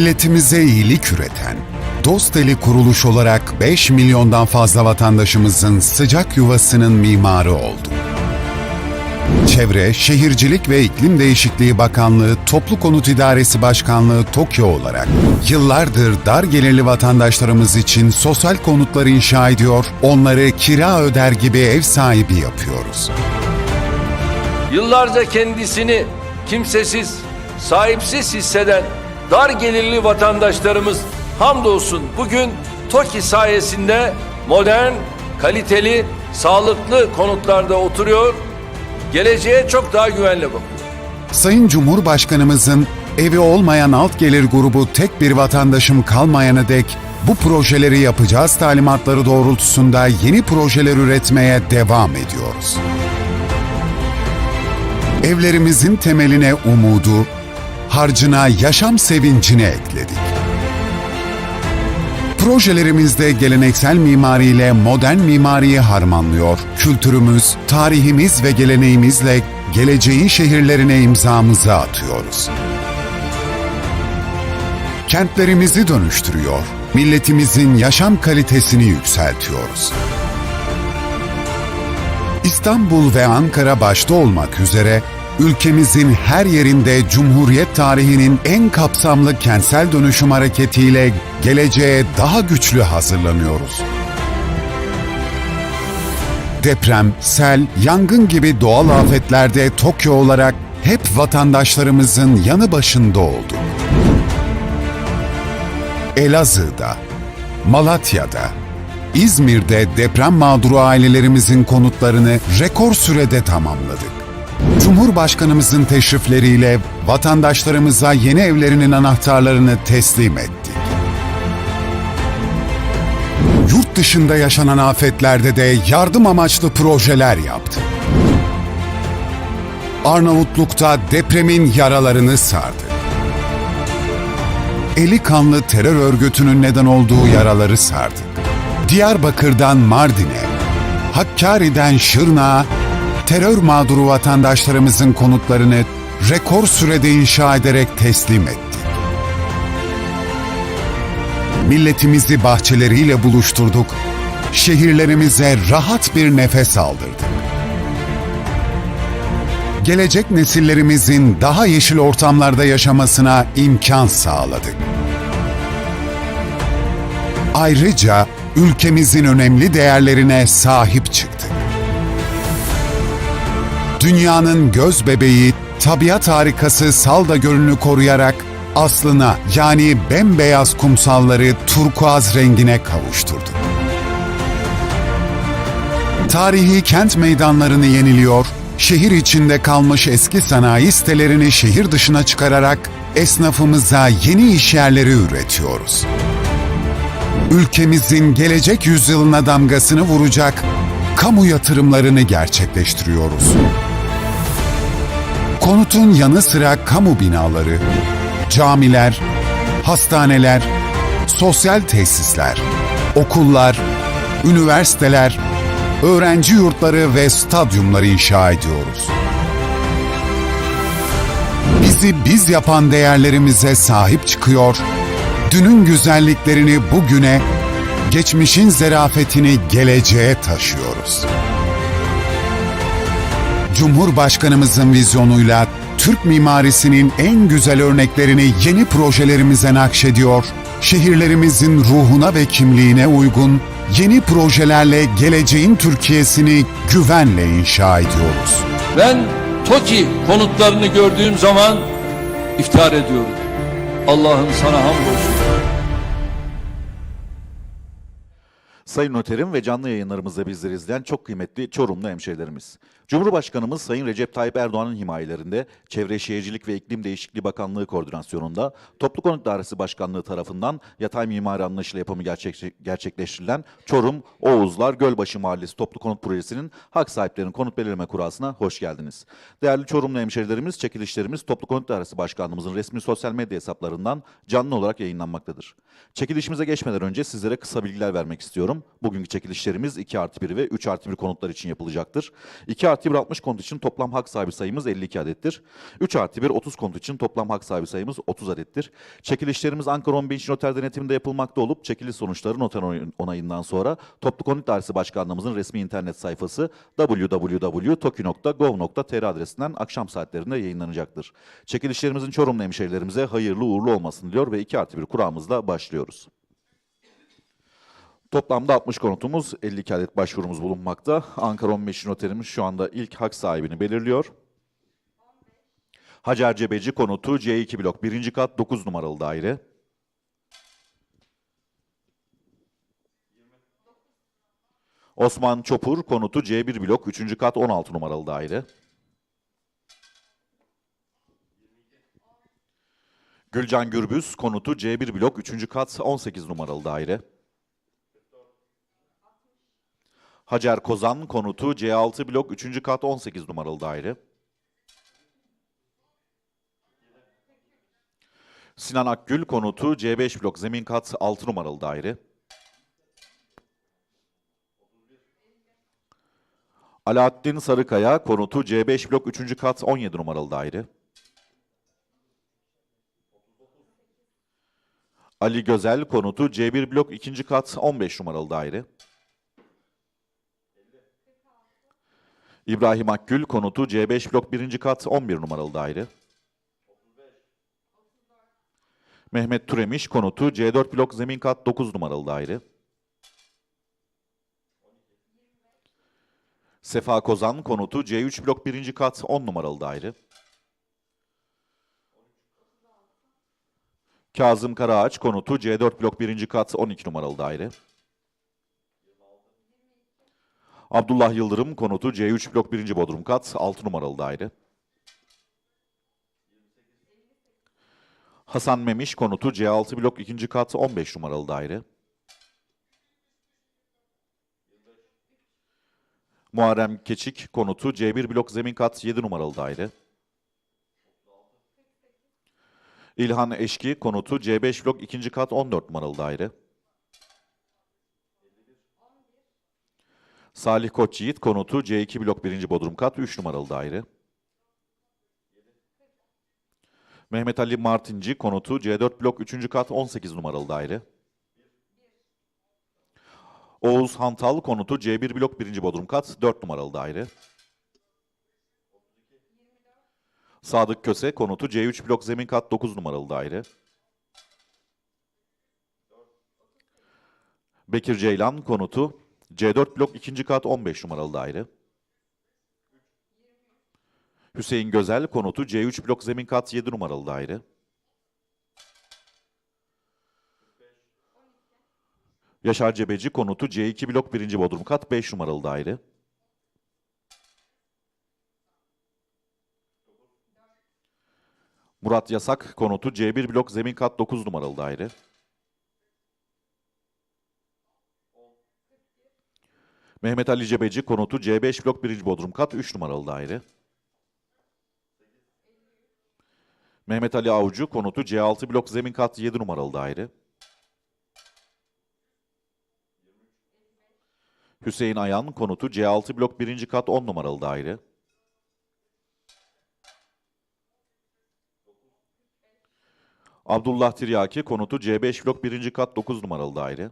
Milletimize iyilik üreten, Dosteli kuruluş olarak 5 milyondan fazla vatandaşımızın sıcak yuvasının mimarı oldu. Çevre, Şehircilik ve İklim Değişikliği Bakanlığı Toplu Konut İdaresi Başkanlığı Tokyo olarak yıllardır dar gelirli vatandaşlarımız için sosyal konutlar inşa ediyor, onları kira öder gibi ev sahibi yapıyoruz. Yıllarca kendisini kimsesiz, sahipsiz hisseden dar gelirli vatandaşlarımız hamdolsun bugün TOKİ sayesinde modern, kaliteli, sağlıklı konutlarda oturuyor, geleceğe çok daha güvenle bakıyor. Sayın Cumhurbaşkanımızın evi olmayan alt gelir grubu tek bir vatandaşım kalmayana dek bu projeleri yapacağız talimatları doğrultusunda yeni projeler üretmeye devam ediyoruz. Evlerimizin temeline umudu, harcına yaşam sevincini ekledik. Projelerimizde geleneksel mimariyle modern mimariyi harmanlıyor, kültürümüz, tarihimiz ve geleneğimizle geleceğin şehirlerine imzamızı atıyoruz. Kentlerimizi dönüştürüyor, milletimizin yaşam kalitesini yükseltiyoruz. İstanbul ve Ankara başta olmak üzere ülkemizin her yerinde Cumhuriyet tarihinin en kapsamlı kentsel dönüşüm hareketiyle geleceğe daha güçlü hazırlanıyoruz. Deprem, sel, yangın gibi doğal afetlerde Tokyo olarak hep vatandaşlarımızın yanı başında olduk. Elazığ'da, Malatya'da, İzmir'de deprem mağduru ailelerimizin konutlarını rekor sürede tamamladık. Cumhurbaşkanımızın teşrifleriyle vatandaşlarımıza yeni evlerinin anahtarlarını teslim ettik. Yurt dışında yaşanan afetlerde de yardım amaçlı projeler yaptık. Arnavutluk'ta depremin yaralarını sardı. Eli kanlı terör örgütünün neden olduğu yaraları sardık. Diyarbakır'dan Mardin'e, Hakkari'den Şırnak'a terör mağduru vatandaşlarımızın konutlarını rekor sürede inşa ederek teslim ettik. Milletimizi bahçeleriyle buluşturduk, şehirlerimize rahat bir nefes aldırdık. Gelecek nesillerimizin daha yeşil ortamlarda yaşamasına imkan sağladık. Ayrıca ülkemizin önemli değerlerine sahip çıktık. Dünyanın göz bebeği, tabiat harikası Salda Gölü'nü koruyarak aslına yani bembeyaz kumsalları turkuaz rengine kavuşturduk. Tarihi kent meydanlarını yeniliyor, şehir içinde kalmış eski sanayi sitelerini şehir dışına çıkararak esnafımıza yeni iş yerleri üretiyoruz. Ülkemizin gelecek yüzyılına damgasını vuracak kamu yatırımlarını gerçekleştiriyoruz. Konutun yanı sıra kamu binaları, camiler, hastaneler, sosyal tesisler, okullar, üniversiteler, öğrenci yurtları ve stadyumları inşa ediyoruz. Bizi biz yapan değerlerimize sahip çıkıyor, dünün güzelliklerini bugüne, geçmişin zerafetini geleceğe taşıyoruz. Cumhurbaşkanımızın vizyonuyla Türk mimarisinin en güzel örneklerini yeni projelerimize nakşediyor, şehirlerimizin ruhuna ve kimliğine uygun yeni projelerle geleceğin Türkiye'sini güvenle inşa ediyoruz. Ben TOKİ konutlarını gördüğüm zaman iftihar ediyorum. Allah'ım sana hamdolsun. Sayın Noterim ve canlı yayınlarımızda bizleri izleyen çok kıymetli Çorumlu hemşehrilerimiz. Cumhurbaşkanımız Sayın Recep Tayyip Erdoğan'ın himayelerinde Çevre Şehircilik ve İklim Değişikliği Bakanlığı koordinasyonunda Toplu Konut Dairesi Başkanlığı tarafından yatay mimari anlayışla yapımı gerçek, gerçekleştirilen Çorum, Oğuzlar, Gölbaşı Mahallesi Toplu Konut Projesi'nin hak sahiplerinin konut belirleme kurasına hoş geldiniz. Değerli Çorumlu hemşehrilerimiz, çekilişlerimiz Toplu Konut Dairesi Başkanlığımızın resmi sosyal medya hesaplarından canlı olarak yayınlanmaktadır. Çekilişimize geçmeden önce sizlere kısa bilgiler vermek istiyorum. Bugünkü çekilişlerimiz 2 artı 1 ve 3 artı 1 konutlar için yapılacaktır. 2 artı artı 1 60 konut için toplam hak sahibi sayımız 52 adettir. 3 artı 1 30 konut için toplam hak sahibi sayımız 30 adettir. Çekilişlerimiz Ankara 15. Noter denetiminde yapılmakta olup çekiliş sonuçları noter onay- onayından sonra Toplu Konut Dairesi Başkanlığımızın resmi internet sayfası www.toki.gov.tr adresinden akşam saatlerinde yayınlanacaktır. Çekilişlerimizin Çorumlu hemşehrilerimize hayırlı uğurlu olmasın diyor ve 2 artı 1 kuramızla başlıyoruz. Toplamda 60 konutumuz, 52 adet başvurumuz bulunmakta. Ankara 15. Noterimiz şu anda ilk hak sahibini belirliyor. Hacer Cebeci konutu C2 blok 1. kat 9 numaralı daire. Osman Çopur konutu C1 blok 3. kat 16 numaralı daire. Gülcan Gürbüz konutu C1 blok 3. kat 18 numaralı daire. Hacer Kozan konutu C6 blok 3. kat 18 numaralı daire. Sinan Akgül konutu C5 blok zemin kat 6 numaralı daire. Alaaddin Sarıkaya konutu C5 blok 3. kat 17 numaralı daire. Ali Gözel konutu C1 blok 2. kat 15 numaralı daire. İbrahim Akgül konutu C5 blok 1. kat 11 numaralı daire. Mehmet Türemiş konutu C4 blok zemin kat 9 numaralı daire. Sefa Kozan konutu C3 blok 1. kat 10 numaralı daire. Kazım Karaağaç konutu C4 blok 1. kat 12 numaralı daire. Abdullah Yıldırım konutu C3 blok 1. bodrum kat 6 numaralı daire. Hasan Memiş konutu C6 blok 2. kat 15 numaralı daire. Muharrem Keçik konutu C1 blok zemin kat 7 numaralı daire. İlhan Eşki konutu C5 blok 2. kat 14 numaralı daire. Salih Koçyiğit konutu C2 blok 1. bodrum kat 3 numaralı daire. Mehmet Ali Martinci konutu C4 blok 3. kat 18 numaralı daire. Oğuz Hantal konutu C1 blok 1. bodrum kat 4 numaralı daire. Sadık Köse konutu C3 blok zemin kat 9 numaralı daire. Bekir Ceylan konutu C4 blok 2. kat 15 numaralı daire. Hüseyin Gözel konutu C3 blok zemin kat 7 numaralı daire. Yaşar Cebeci konutu C2 blok 1. bodrum kat 5 numaralı daire. Murat Yasak konutu C1 blok zemin kat 9 numaralı daire. Mehmet Ali Cebeci konutu C5 blok 1. bodrum kat 3 numaralı daire. Mehmet Ali Avcı konutu C6 blok zemin kat 7 numaralı daire. Hüseyin Ayan konutu C6 blok 1. kat 10 numaralı daire. Abdullah Tiryaki konutu C5 blok 1. kat 9 numaralı daire.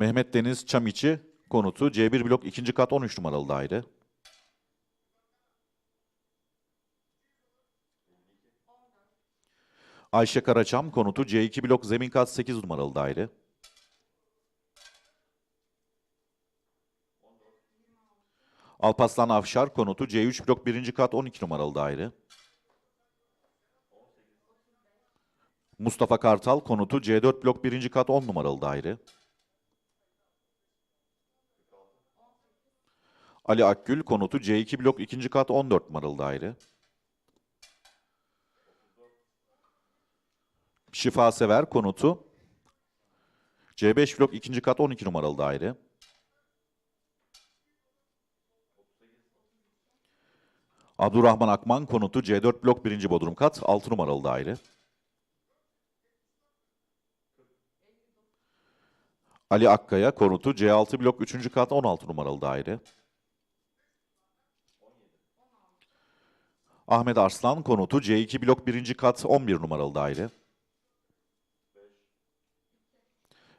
Mehmet Deniz Çamiçi konutu C1 blok 2. kat 13 numaralı daire. Ayşe Karaçam konutu C2 blok zemin kat 8 numaralı daire. Alpaslan Afşar konutu C3 blok 1. kat 12 numaralı daire. Mustafa Kartal konutu C4 blok 1. kat 10 numaralı daire. Ali Akgül konutu C2 blok 2. kat 14 numaralı daire. Şifa Sever konutu C5 blok 2. kat 12 numaralı daire. Abdurrahman Akman konutu C4 blok 1. bodrum kat 6 numaralı daire. Ali Akkaya konutu C6 blok 3. kat 16 numaralı daire. Ahmet Arslan konutu C2 blok 1. kat 11 numaralı daire.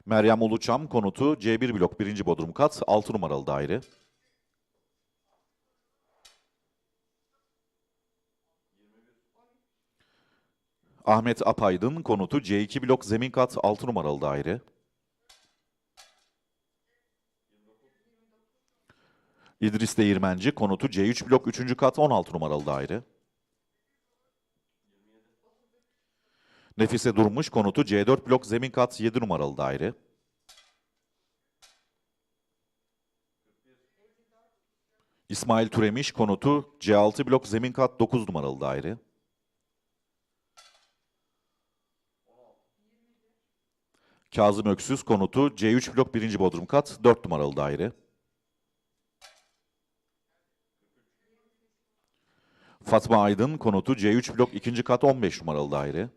Meryem Uluçam konutu C1 blok 1. bodrum kat 6 numaralı daire. Ahmet Apaydın konutu C2 blok zemin kat 6 numaralı daire. İdris Değirmenci konutu C3 blok 3. kat 16 numaralı daire. Nefise Durmuş konutu C4 blok zemin kat 7 numaralı daire. İsmail Türemiş konutu C6 blok zemin kat 9 numaralı daire. Kazım Öksüz konutu C3 blok 1. bodrum kat 4 numaralı daire. Fatma Aydın konutu C3 blok 2. kat 15 numaralı daire.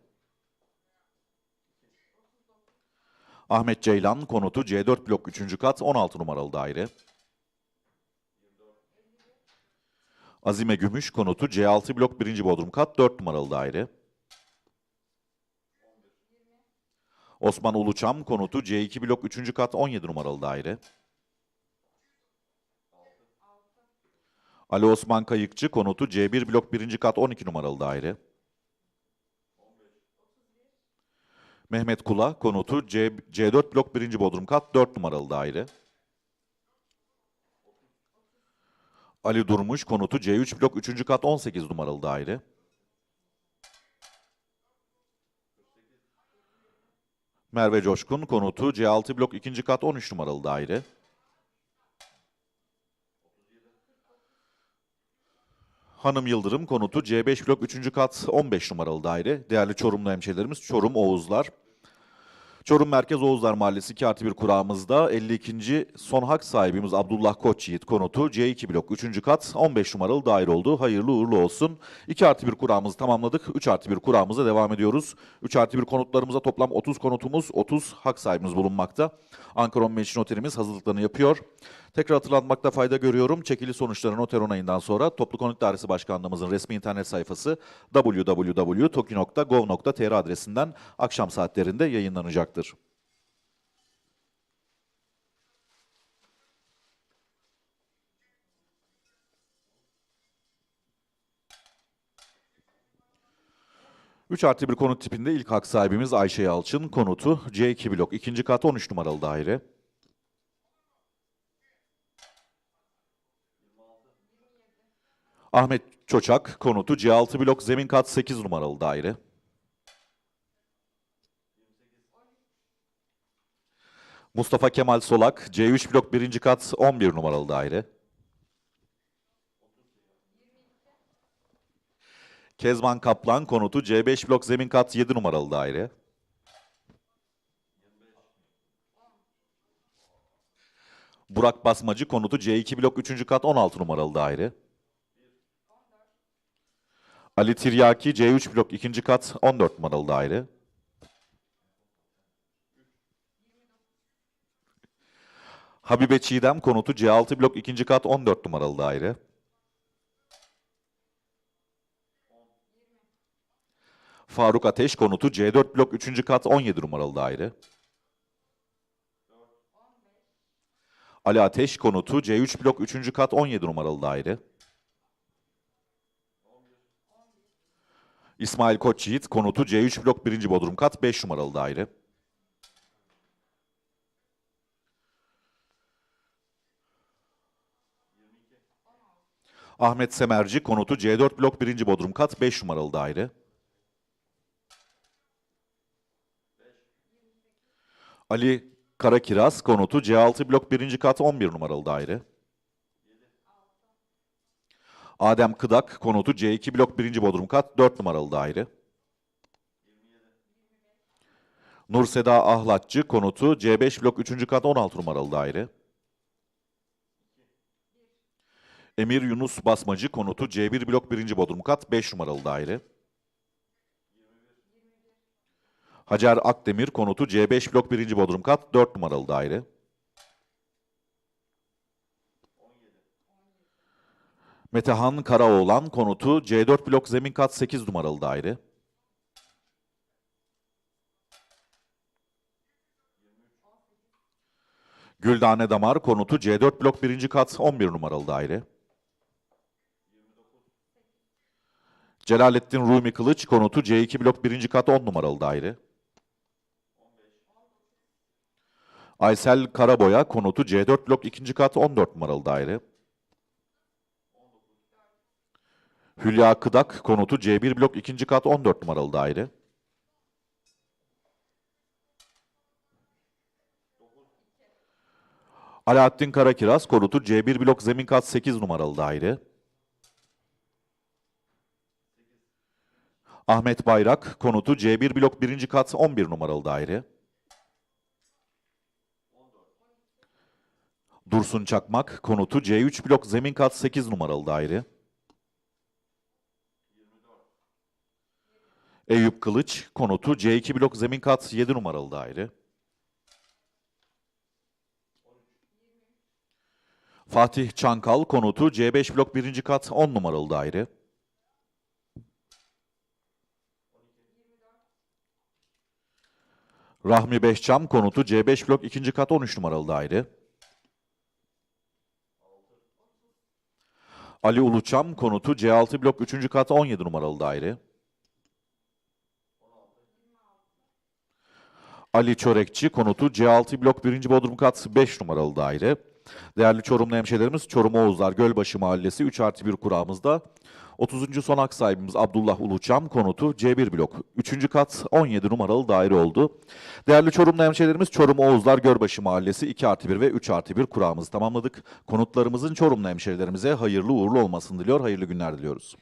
Ahmet Ceylan konutu C4 blok 3. kat 16 numaralı daire. Azime Gümüş konutu C6 blok 1. bodrum kat 4 numaralı daire. Osman Uluçam konutu C2 blok 3. kat 17 numaralı daire. Ali Osman Kayıkçı konutu C1 blok 1. kat 12 numaralı daire. Mehmet Kula konutu C, C4 blok 1. bodrum kat 4 numaralı daire. Ali Durmuş konutu C3 blok 3. kat 18 numaralı daire. Merve Coşkun konutu C6 blok 2. kat 13 numaralı daire. Hanım Yıldırım konutu C5 blok 3. kat 15 numaralı daire. Değerli Çorumlu hemşehrilerimiz Çorum Oğuzlar. Çorum Merkez Oğuzlar Mahallesi 2 artı 1 kurağımızda 52. son hak sahibimiz Abdullah Koçyiğit konutu C2 blok 3. kat 15 numaralı daire oldu. Hayırlı uğurlu olsun. 2 artı 1 kurağımızı tamamladık. 3 artı 1 kurağımıza devam ediyoruz. 3 artı 1 konutlarımıza toplam 30 konutumuz, 30 hak sahibimiz bulunmakta. Ankara 15 noterimiz hazırlıklarını yapıyor. Tekrar hatırlatmakta fayda görüyorum. Çekili sonuçları noter onayından sonra Toplu Konut Dairesi Başkanlığımızın resmi internet sayfası www.toki.gov.tr adresinden akşam saatlerinde yayınlanacaktır. Üç artı bir konut tipinde ilk hak sahibimiz Ayşe Yalçın. Konutu C2 blok 2. kat 13 numaralı daire. Ahmet Çoçak konutu C6 blok zemin kat 8 numaralı daire. Mustafa Kemal Solak C3 blok 1. kat 11 numaralı daire. Kezban Kaplan konutu C5 blok zemin kat 7 numaralı daire. Burak Basmacı konutu C2 blok 3. kat 16 numaralı daire. Ali Tiryaki C3 blok 2. kat 14 numaralı daire. Habibe Çiğdem konutu C6 blok 2. kat 14 numaralı daire. Faruk Ateş konutu C4 blok 3. kat 17 numaralı daire. Ali Ateş konutu C3 blok 3. kat 17 numaralı daire. İsmail Koçyiğit konutu C3 blok 1. bodrum kat 5 numaralı daire. Ahmet Semerci konutu C4 blok 1. bodrum kat 5 numaralı daire. Ali Karakiraz konutu C6 blok 1. kat 11 numaralı daire. Adem Kıdak konutu C2 blok 1. bodrum kat 4 numaralı daire. Nur Seda Ahlatçı konutu C5 blok 3. kat 16 numaralı daire. Emir Yunus Basmacı konutu C1 blok 1. bodrum kat 5 numaralı daire. Hacer Akdemir konutu C5 blok 1. bodrum kat 4 numaralı daire. Metehan Karaoğlan konutu C4 blok zemin kat 8 numaralı daire. Güldane Damar konutu C4 blok 1. kat 11 numaralı daire. Celalettin Rumi Kılıç konutu C2 blok 1. kat 10 numaralı daire. Aysel Karaboya konutu C4 blok 2. kat 14 numaralı daire. Hülya Kıdak konutu C1 blok 2. kat 14 numaralı daire. Alaaddin Karakiraz konutu C1 blok zemin kat 8 numaralı daire. Ahmet Bayrak konutu C1 blok 1. kat 11 numaralı daire. Dursun Çakmak konutu C3 blok zemin kat 8 numaralı daire. Eyüp Kılıç konutu C2 blok zemin kat 7 numaralı daire. Fatih Çankal konutu C5 blok 1. kat 10 numaralı daire. Rahmi Beşçam konutu C5 blok 2. kat 13 numaralı daire. Ali Uluçam konutu C6 blok 3. kat 17 numaralı daire. Ali Çörekçi konutu C6 blok 1. bodrum kat 5 numaralı daire. Değerli Çorumlu hemşehrilerimiz Çorum Oğuzlar Gölbaşı Mahallesi 3 artı 1 kurağımızda 30. son hak sahibimiz Abdullah Uluçam konutu C1 blok 3. kat 17 numaralı daire oldu. Değerli Çorumlu hemşehrilerimiz Çorum Oğuzlar Gölbaşı Mahallesi 2 artı 1 ve 3 artı 1 kurağımızı tamamladık. Konutlarımızın Çorumlu hemşehrilerimize hayırlı uğurlu olmasını diliyor, hayırlı günler diliyoruz.